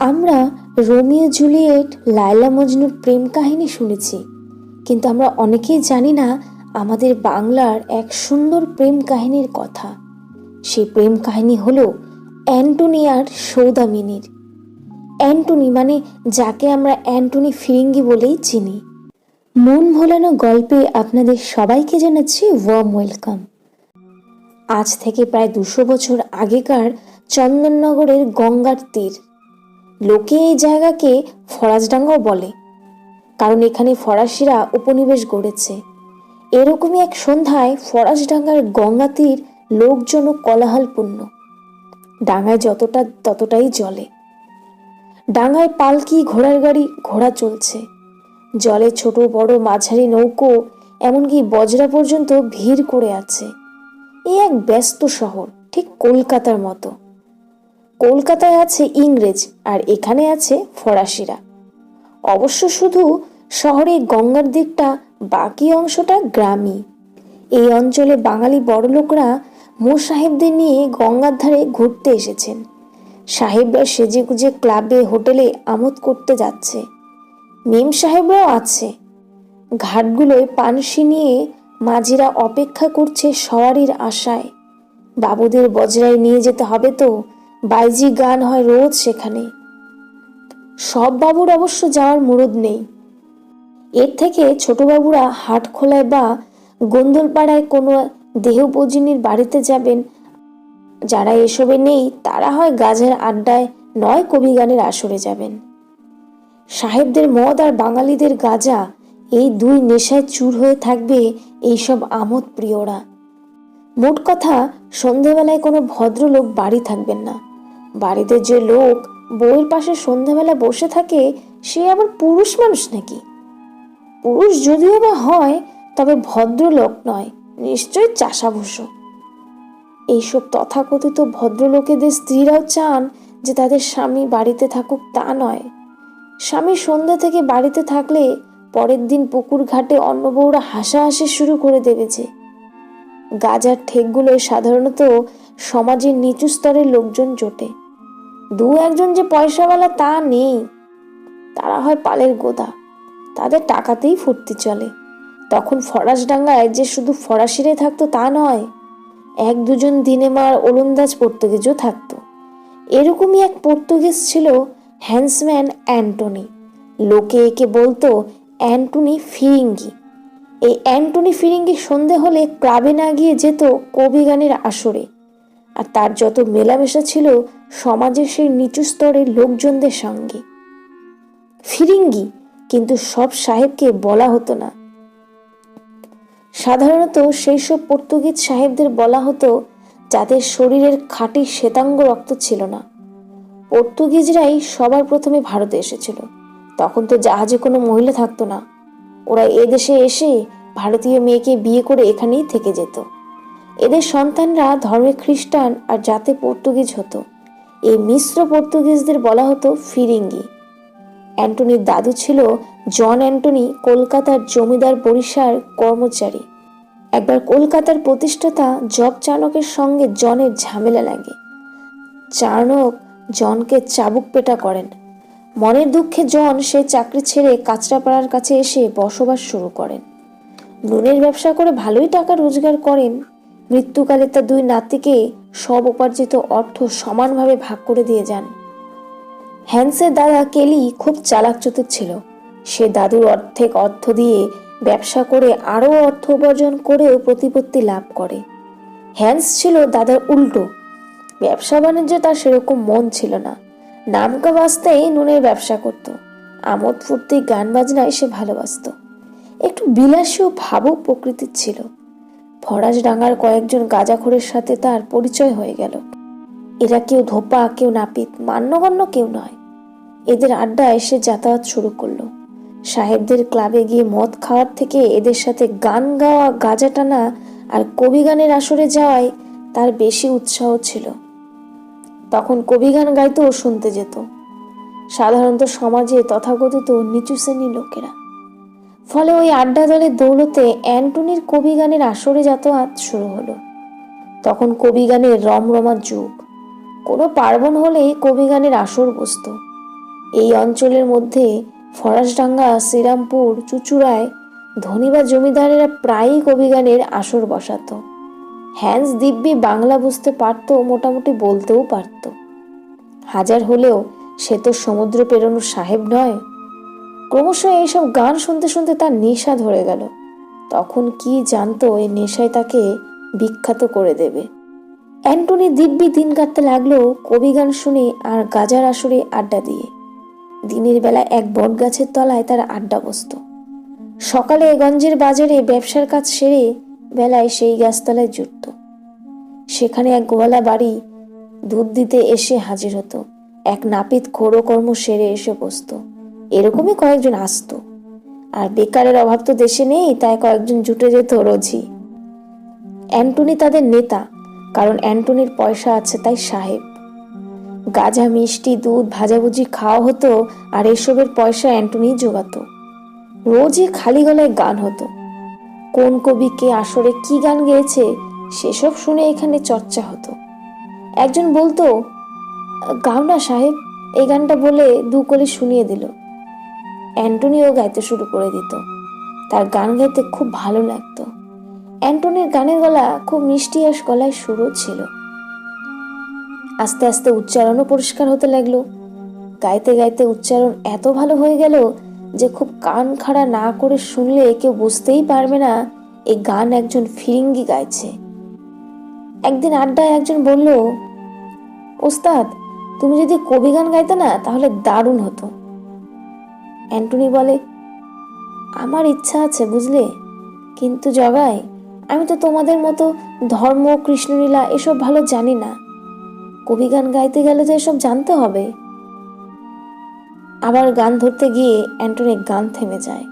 আমরা Romeo Juliet, Laila মজনুর প্রেম কাহিনী শুনেছি। কিন্তু আমরা অনেকেই জানি না আমাদের বাংলার এক সুন্দর প্রেম কাহিনীর কথা। সেই প্রেম কাহিনী হল অ্যান্টোনিয়ার সৌদামিনীর। অ্যান্টনি মানে যাকে আমরা অ্যান্টনি ফিরিঙ্গি বলেই চিনি। মন ভোলানো গল্পে আপনাদের সবাইকে জানাচ্ছি ওয়ার্ম ওয়েলকাম আজ থেকে প্রায় দুশো বছর আগেকার চন্দননগরের গঙ্গার তীর। লোকে এই জায়গাকে ফরাজডাঙ্গাও বলে, কারণ এখানে ফরাসিরা উপনিবেশ গড়েছে। এরকমই এক সন্ধ্যায় ফরাসডাঙ্গার গঙ্গা তীর লোকজন কোলাহলপূর্ণ। ডাঙায় যতটা, ততটাই জলে। ডাঙায় পালকি ঘোড়ার গাড়ি, ঘোড়া চলছে। জলে ছোট বড় মাঝারি নৌকো, এমনকি বজরা পর্যন্ত ভিড় করে আছে। এ এক ব্যস্ত শহর, ঠিক কলকাতার মতো। কলকাতায় আছে ইংরেজ আর এখানে আছে ফরাসিরা। অবশ্য শুধু শহরে গঙ্গার দিকটা, বাকি অংশটা গ্রামই। এই অঞ্চলে বাঙালি বড়লোকরা মোর সাহেবদের নিয়ে গঙ্গার ধারে ঘুরতে এসেছেন। সাহেবরা সেজে গুজে ক্লাবে, হোটেলে আমোদ করতে যাচ্ছে। মেম সাহেবরাও আছে। ঘাটগুলোয় পানসি নিয়ে মাঝিরা অপেক্ষা করছে সওয়ারির আশায়। বাবুদের বজরায় নিয়ে যেতে হবে তো বাইজি গান হয় রোজ সেখানে। সব বাবুর অবশ্য যাওয়ার মুরদ নেই। এর থেকে ছোট বাবুরা হাট খোলায় বা গোন্দলপাড়ায় কোনো দেহপজিনীর বাড়িতে যাবেন, যারা এসবে নেই, তারা হয় গাছের আড্ডায় নয় কবি গানের আসরে যাবেন। সাহেবদের মদ আর বাঙালিদের গাজা, এই দুই নেশায় চুর হয়ে থাকবে এইসব আমোদ প্রিয়রা। মোট কথা, সন্ধেবেলায় কোনো ভদ্রলোক বাড়ি থাকবেন না। বাড়িতে যে লোক বইয়ের পাশে সন্ধেবেলা বসে থাকে, সে আবার পুরুষ মানুষ নাকি? পুরুষ যদিও বা হয়, তবে ভদ্রলোক নয় নিশ্চয় চাষাভূষো এইসব তথাকথিত ভদ্রলোকেদের স্ত্রীরাও চান যে তাদের স্বামী বাড়িতে থাকুক তা নয়। স্বামী সন্ধ্যা থেকে বাড়িতে থাকলে পরের দিন পুকুর ঘাটে অন্য বউরা হাসাহাসি শুরু করে দেবে যে। গাজার ঠেকগুলোয় সাধারণত সমাজের নিচু স্তরের লোকজন জোটে। দু একজন যে পয়সাওয়ালা তা নেই। তারা হয় পালের গোদা। তাদের টাকাতেই ফুর্তি চলে। তখন ফরাসডাঙ্গায় যে শুধু ফরাসিরাই থাকতো তা নয়, এক দুজন দিনে মার ওলন্দাজ পর্তুগিজও থাকতো। এরকমই এক পর্তুগিজ ছিল হ্যান্সম্যান অ্যান্টনি। লোকে একে বলতো অ্যান্টনি ফিরিঙ্গি। এই অ্যান্টনি ফিরিঙ্গি সন্ধে হলে ক্লাবে না গিয়ে যেত কবি গানের আসরে। আর তার যত মেলামেশা ছিল, সমাজের সেই নিচু স্তরের লোকজনদের সঙ্গে। ফিরিঙ্গি, কিন্তু সব সাহেবকে বলা হতো না। সাধারণত সেই সব পর্তুগিজ সাহেবদের বলা হতো, যাদের শরীরের খাঁটি শ্বেতাঙ্গ রক্ত ছিল না। পর্তুগিজরাই সবার প্রথমে ভারতে এসেছিল। তখন তো জাহাজে কোনো মহিলা থাকতো না। ওরা এদেশে এসে ভারতীয় মেয়েকে বিয়ে করে এখানেই থেকে যেত। এদের সন্তানরা ধর্মে খ্রিস্টান আর জাতে পর্তুগিজ হতো। এই মিশ্র পর্তুগিজদের বলা হতো ফিরিঙ্গি। অ্যান্টনির দাদু ছিল জন অ্যান্টনি, কলকাতার জমিদার বরিশার কর্মচারী। একবার কলকাতার প্রতিষ্ঠাতা জব চাণকের সঙ্গে জনের ঝামেলা লাগে। চাণক জনকে চাবুক পেটা করেন। মনের দুঃখে জন সে চাকরি ছেড়ে কাঁচরাপাড়ার কাছে এসে বসবাস শুরু করেন। নুনের ব্যবসা করে ভালোই টাকা রোজগার করেন মৃত্যুকালে তার দুই নাতিকে সব উপার্জিত অর্থ সমানভাবে ভাগ করে দিয়ে যান। হ্যান্সের দাদা কেলি খুব চালাক চতুর ছিল। সে দাদুর অর্ধেক অর্থ দিয়ে ব্যবসা করে আরও অর্থ উপার্জন করেও প্রতিপত্তি লাভ করে। হ্যান্স ছিল দাদার উল্টো। ব্যবসা বাণিজ্য তার সেরকম মন ছিল না। নামকা বাস্তেই নুনের ব্যবসা করত। আমোদ ফুর্তি গান বাজনায় সে ভালোবাসত। একটু বিলাসী ও ভাবুক প্রকৃতির ছিল। ফরাজ ডাঙ্গার কয়েকজন গাজাখোরের সাথে তার পরিচয় হয়ে গেল। এরা কেউ ধোপা, কেউ নাপিত, মান্যগণ্য কেউ নয়। এদের আড্ডা এসে যাতায়াত শুরু করল। সাহেবদের ক্লাবে গিয়ে মদ খাওয়ার থেকে এদের সাথে গান গাওয়া, গাজা টানা আর কবি গানের আসরে যাওয়ায় তার বেশি উৎসাহ ছিল। তখন কবি গান গাইতেও শুনতে যেত। সাধারণত সমাজে তথাকথিত নিচু শ্রেণির লোকেরা। ফলে ওই আড্ডা দলের দৌলতে অ্যান্টনির কবি গানের আসরে যাতায়াত শুরু হলো। তখন কবি গানের রমরমার যুগ। কোনো পার্বণ হলেই কবি গানের আসর বসত। এই অঞ্চলের মধ্যে ফরাসডাঙ্গা, শ্রীরামপুর, চুচুড়ায় ধনী বা জমিদারেরা প্রায়ই কবিগানের আসর বসাতো। হ্যান্স দিব্যি বাংলা বুঝতে পারতো, মোটামুটি বলতেও পারতো। হাজার হলেও সে তো সমুদ্র পেরোনোর সাহেব নয়। ক্রমশ এইসব গান শুনতে শুনতে তার নেশা ধরে গেল। তখন কি জানতো এই নেশায় তাকে বিখ্যাত করে দেবে। অ্যান্টনি দিব্যি দিন কাটতে লাগল কবি গান শুনে আর গাজার আসরে আড্ডা দিয়ে। দিনের বেলা এক বট গাছের তলায় তার আড্ডা বসত। সকালে গঞ্জের বাজারে ব্যবসার কাজ সেরে বেলায় সেই গাছতলায় জুটত। সেখানে এক গোয়ালা বাড়ি দুধ দিতে এসে হাজির হতো। এক নাপিত খোড়কর্ম সেরে এসে বসত। এরকমই কয়েকজন আসতো। আর বেকারের অভাব তো দেশে নেই, তাই কয়েকজন জুটে যেত রোজই। অ্যান্টনি তাদের নেতা, কারণ অ্যান্টনির পয়সা আছে তাই সাহেব। গাজা, মিষ্টি, দুধ, ভাজাভুজি খাওয়া হতো, আর এসবের পয়সা অ্যান্টনি জোগাতো। রোজই খালি গলায় গান হতো। কোন কবি কে আসরে কি গান গেয়েছে, সেসব শুনে এখানে চর্চা হতো। একজন বলতো, গাও না সাহেব, এই গানটা বলে দু কলি শুনিয়ে দিল। অ্যান্টনিও গাইতে শুরু করে দিত। তার গান গাইতে খুব ভালো লাগতো। অ্যান্টনির গানের গলা খুব মিষ্টি আর গলায় সুরও ছিল। আস্তে আস্তে উচ্চারণও পরিষ্কার হতে লাগল। গাইতে গাইতে উচ্চারণ এত ভালো হয়ে গেল যে খুব কান খাড়া না করে শুনলে কেউ বুঝতেই পারবে না এই গান একজন ফিরিঙ্গি গাইছে। একদিন আড্ডায় একজন বলল, ওস্তাদ, তুমি যদি কবি গান গাইতে না, তাহলে দারুণ হতো। অ্যান্টনি বলে, আমার ইচ্ছা আছে, বুঝলে? কিন্তু জগাই, আমি তো তোমাদের মতো ধর্ম, কৃষ্ণলীলা এসব ভালো জানি না। কবি গান গাইতে গেলে তো এসব জানতে হবে। আবার গান ধরতে গিয়ে অ্যান্টনি গান থেমে যায়।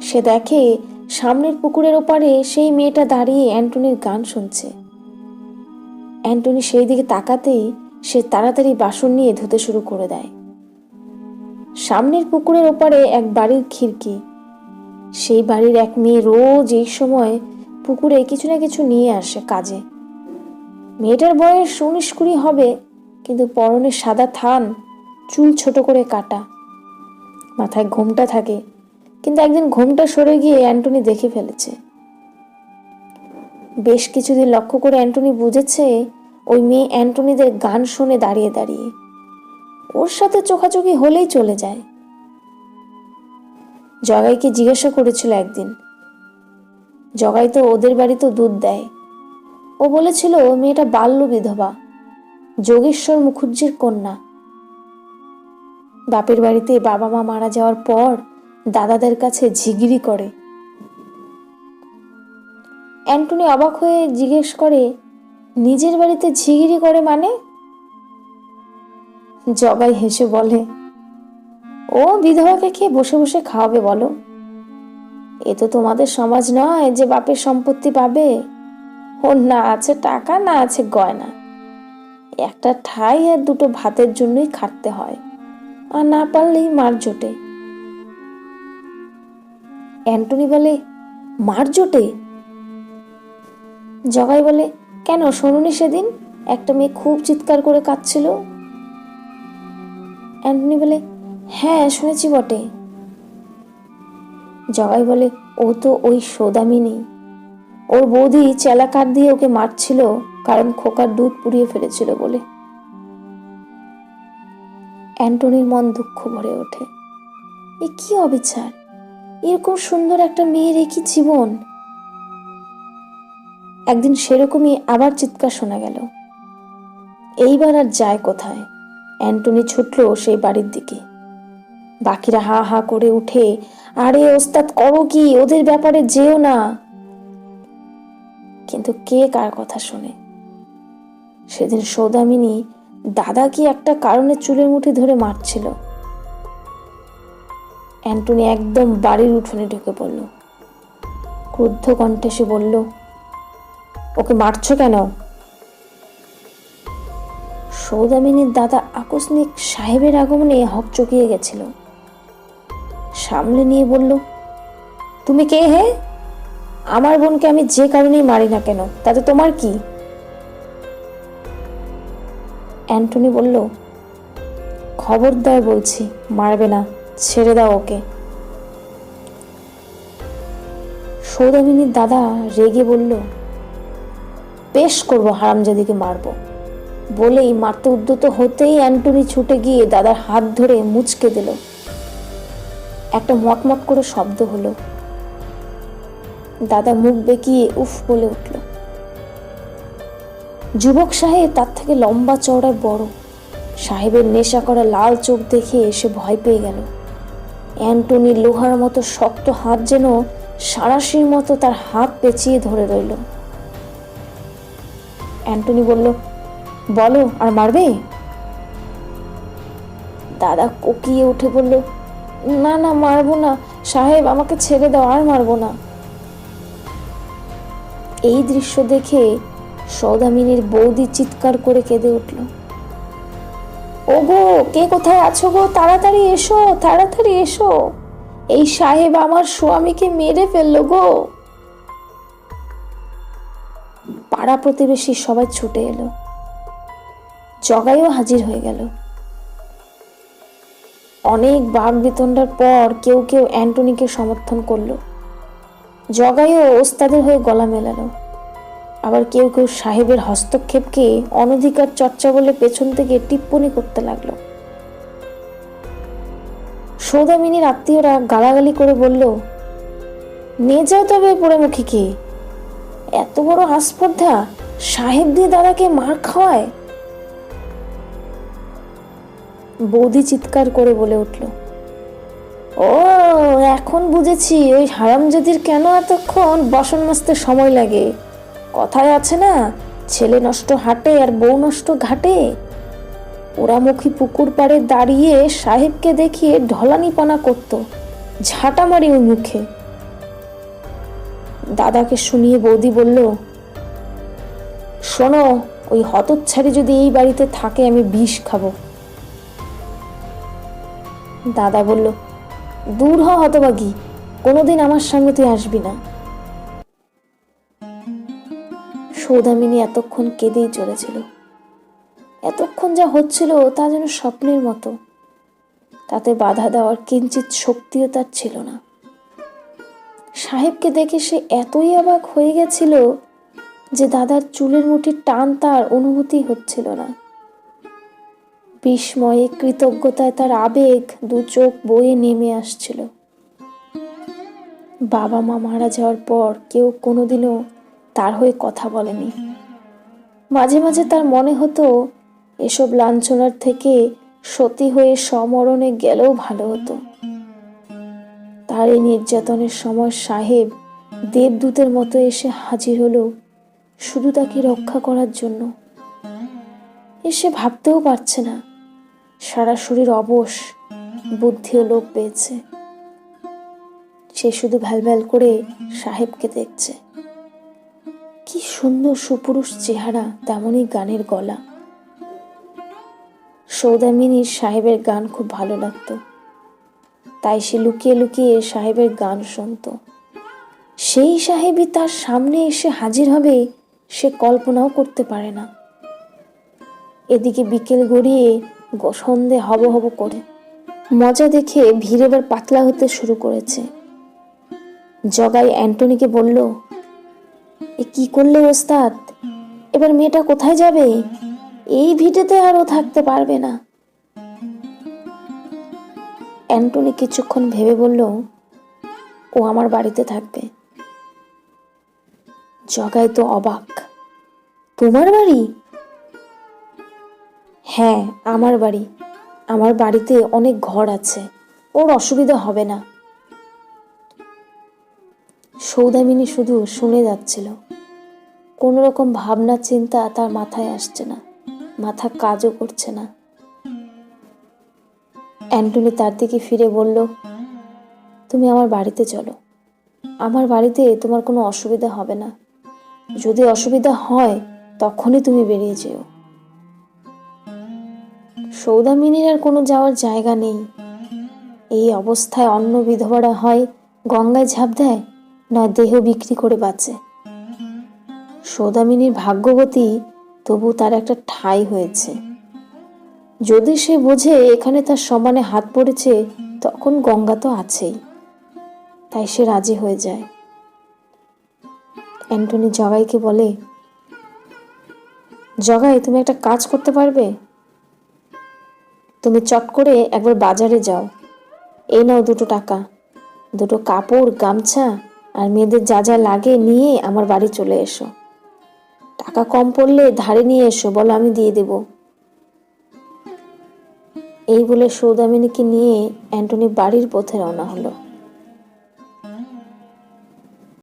সে দেখে সামনের পুকুরের ওপারে সেই মেয়েটা দাঁড়িয়ে অ্যান্টনির গান শুনছে। অ্যান্টনি সেই দিকে তাকাতেই সে তাড়াতাড়ি বাসন নিয়ে ধুতে শুরু করে দেয়। সামনের পুকুরের ওপারে এক বাড়ির খিড়কি। সেই বাড়ির এক মেয়ে রোজ এই সময় পুকুরে কিছু না কিছু নিয়ে আসে কাজে। মেয়েটার বয়স উনিশ কুড়ি হবে, কিন্তু পরনে সাদা থান, চুল ছোট করে কাটা। মাথায় ঘোমটা থাকে, কিন্তু একদিন ঘোমটা সরে গিয়ে অ্যান্টনি দেখে ফেলেছে। বেশ কিছুদিন লক্ষ্য করে অ্যান্টনি বুঝেছে, ওই মেয়ে অ্যান্টনিদের গান শুনে দাঁড়িয়ে দাঁড়িয়ে। ওর সাথে চোখাচোখি হলেই চলে যায়। জগাইকে জিজ্ঞাসা করেছিল একদিন। জগাই তো ওদের বাড়িতেও দুধ দেয়। ও বলেছিল, ও মেয়েটা বাল্য বিধবা, যোগেশ্বর মুখুজ্জির কন্যা। বাপের বাড়িতে বাবা মা মারা যাওয়ার পর দাদাদের কাছে ঝিগিরি করে। অ্যান্টনি অবাক হয়ে জিজ্ঞেস করে, নিজের বাড়িতে ঝিগিরি করে মানে? জগাই হেসে বলে, ও বিধবাকে খেয়ে বসে বসে খাওয়াবে বলো? এ তো তোমাদের সমাজ নয় যে বাপের সম্পত্তি পাবে। ওর না আছে টাকা, না আছে গয়না। একটা ঠাই আর দুটো ভাতের জন্যই খাটতে হয়, আর না পারলেই মার জোটে। অ্যান্টনি বলে, মার জোটে? জগাই বলে, কেন শোনুনি সেদিন? একটা মেয়ে খুব চিৎকার করে কাঁদছিল। অ্যান্টনি বলে হ্যাঁ শুনেছি বটে। জগাই বলে, ও তো ওই সৌদামিনী ওর বৌদি চেলা কাঠ দিয়ে ওকে মারছিল, কারণ খোকার দুধ পুড়িয়ে ফেলেছিল বলে। অ্যান্টনির মন দুঃখ ভরে ওঠে। এ কি অবিচার? এরকম সুন্দর একটা মেয়ের কি জীবন? একদিন সেরকমই আবার চিৎকার শোনা গেল। এইবার আর যায় কোথায়? অ্যান্টনি ছুটল সেই বাড়ির দিকে। বাকিরা হা হা করে উঠে, আরে ওস্তাদ, করো কি? ওদের ব্যাপারে যেও না। কিন্তু কে কার কথা শোনে? সেদিন সৌদামিনী দাদা কি একটা কারণে চুলের মুঠি ধরে মারছিল। অ্যান্টনি একদম বাড়ির উঠোনে ঢুকে পড়ল। ক্রুদ্ধ কণ্ঠে সে বলল, ওকে মারছো কেন? সৌদামিনীর দাদা আকস্মিক সাহেবের আগমনে হক চকিয়ে গেছিল। সামলে নিয়ে বলল, তুমি কে হে? আমার বোনকে আমি যে কারণেই মারি না কেন? তাতে তোমার কি? অ্যান্টনি বলল, খবরদার বলছি, মারবে না, ছেড়ে দাও ওকে। সৌদামিনীর দাদা রেগে বলল পেশ করব, হারামজাদিকে মারবো। বলেই মারতে উদ্যত হতেই অ্যান্টনি ছুটে গিয়ে দাদার হাত ধরে মুচকে দিল। একটা মটমট করে শব্দ হলো। দাদা মুখ বেঁকিয়ে উফ বলে উঠল। যুবক সাহেব তার থেকে লম্বা চওড়ায় বড়। সাহেবের নেশা করা লাল চোখ দেখে এসে ভয় পেয়ে গেল। অ্যান্টনির লোহার মতো শক্ত হাত যেন সারাশির মতো তার হাত পেঁচিয়ে ধরে রইল। অ্যান্টনি বলল বলো, আর মারবে? দাদা কোকিয়ে উঠে বলল, না না, মারবো না। সাহেব, আমাকে ছেড়ে দাও, আর মারবো না। এই দৃশ্য দেখে সৌদামিনীর বৌদি চিৎকার করে কেঁদে উঠল। ওগো, কে কোথায় আছো গো? তাড়াতাড়ি এসো তাড়াতাড়ি এসো। এই সাহেব আমার স্বামীকে মেরে ফেলল গো। পাড়া প্রতিবেশী সবাই ছুটে এলো। জগাইও হাজির হয়ে গেল। অনেক বাঘ বিতণ্ডার পর কেউ কেউ অ্যান্টনিকে সমর্থন করল। জগাইও ওস্তাদের হয়ে গলা মেলালো। আবার কেউ কেউ সাহেবের হস্তক্ষেপকে অনধিকার চর্চা বলে পেছন থেকে টিপ্পনি করতে লাগল। সৌদামিনীর আত্মীয়রা গালাগালি করে বলল নিয়ে যাও তবে পোড়ামুখীকে এত বড় আস্পর্ধা, সাহেব দিয়ে দাদাকে মার খাওয়ায়? বৌদি চিৎকার করে বলে উঠল, ও, এখন বুঝেছি ওই হারামজাদির কেন এতক্ষণ বসন মাসতে সময় লাগে? কথায় আছে না, ছেলে নষ্ট হাটে আর বউ নষ্ট ঘাটে। ওরামুখী পুকুর পাড়ে দাঁড়িয়ে সাহেবকে দেখিয়ে ঢলানিপনা করত ঝাঁটা মারি ওই মুখে। দাদাকে শুনিয়ে বৌদি বলল, শোনো, ওই হতচ্ছাড়ি যদি এই বাড়িতে থাকে আমি বিষ খাব। দাদা বলল, দূর হ হতবাগি কোনোদিন আমার সঙ্গে তুই আসবি না। সৌদামিনী এতক্ষণ কেঁদেই চলেছিল। এতক্ষণ যা হচ্ছিল তা যেন স্বপ্নের মতো। তাতে বাধা দেওয়ার কিঞ্চিত শক্তিও তার ছিল না। সাহেবকে দেখে সে এতই অবাক হয়ে গেছিল যে দাদার চুলের মুঠির টান তার অনুভূতি হচ্ছিল না। বিস্ময়ে কৃতজ্ঞতায় তার আবেগ দু চোখ বয়ে নেমে আসছিল। বাবা মা মারা যাওয়ার পর কেউ কোনোদিনও তার হয়ে কথা বলেনি। মাঝে মাঝে তার মনে হতো, এসব লাঞ্ছনার থেকে সতী হয়ে সমরণে গেলেও ভালো হতো। তার এই নির্যাতনের সময় সাহেব দেবদূতের মতো এসে হাজির হলো শুধু তাকে রক্ষা করার জন্য। এসে ভাবতেও পারছে না সারা শরীর অবশ, বুদ্ধিও লোপ পেয়েছে। সে শুধু ভ্যালভ্যাল করে সাহেবকে দেখছে। কি সুন্দর সুপুরুষ চেহারা, তেমনই গানের গলা। সৌদামিনীর সাহেবের গান খুব ভালো লাগতো। তাই সে লুকিয়ে লুকিয়ে সাহেবের গান শুনত। সেই সাহেবই তার সামনে এসে হাজির হবে, সে কল্পনাও করতে পারে না। এদিকে বিকেল গড়িয়ে সন্ধে হব হব করে। মজা দেখে ভিড় এবার পাতলা হতে শুরু করেছে। জগাই অ্যান্টনিকে বলল, এ কি করলে ওস্তাদ? এবার মেয়েটা কোথায় যাবে? এই ভিটেতে আরও থাকতে পারবে না। অ্যান্টনি কিছুক্ষণ ভেবে বলল, ও আমার বাড়িতে থাকবে। জগাই তো অবাক, তোমার বাড়ি? হ্যাঁ আমার বাড়ি। আমার বাড়িতে অনেক ঘর আছে। ওর অসুবিধা হবে না। সৌদামিনী শুধু শুনে যাচ্ছিল। কোনো রকম ভাবনা, চিন্তা তার মাথায় আসছে না। মাথা কাজও করছে না। অ্যান্টনি তার দিকে ফিরে বলল, তুমি আমার বাড়িতে চলো। আমার বাড়িতে তোমার কোনো অসুবিধা হবে না। যদি অসুবিধা হয়, তখনই তুমি বেরিয়ে যেও। সৌদামিনীর আর কোনো যাওয়ার জায়গা নেই। এই অবস্থায় অন্য বিধবারা হয় গঙ্গায় ঝাঁপ দেয় নয় দেহ বিক্রি করে বাঁচে। সৌদামিনীর ভাগ্যবতী তবু তার একটা ঠাঁই হয়েছে। যদি সে বোঝে এখানে তার সমানে হাত পড়েছে, তখন গঙ্গা তো আছেই। তাই সে রাজি হয়ে যায়। অ্যান্টনি জগাইকে বলে, জগাই, তুমি একটা কাজ করতে পারবে? তুমি চট করে একবার বাজারে যাও। এই নাও দুটো টাকা। দুটো কাপড়, গামছা আর মেয়েদের যা যা লাগে নিয়ে আমার বাড়ি চলে এসো। টাকা কম পড়লে ধারে নিয়ে এসো, বলো আমি দিয়ে দেব। এই বলে সৌদামিনীকে নিয়ে অ্যান্টনি বাড়ির পথে রওনা হলো।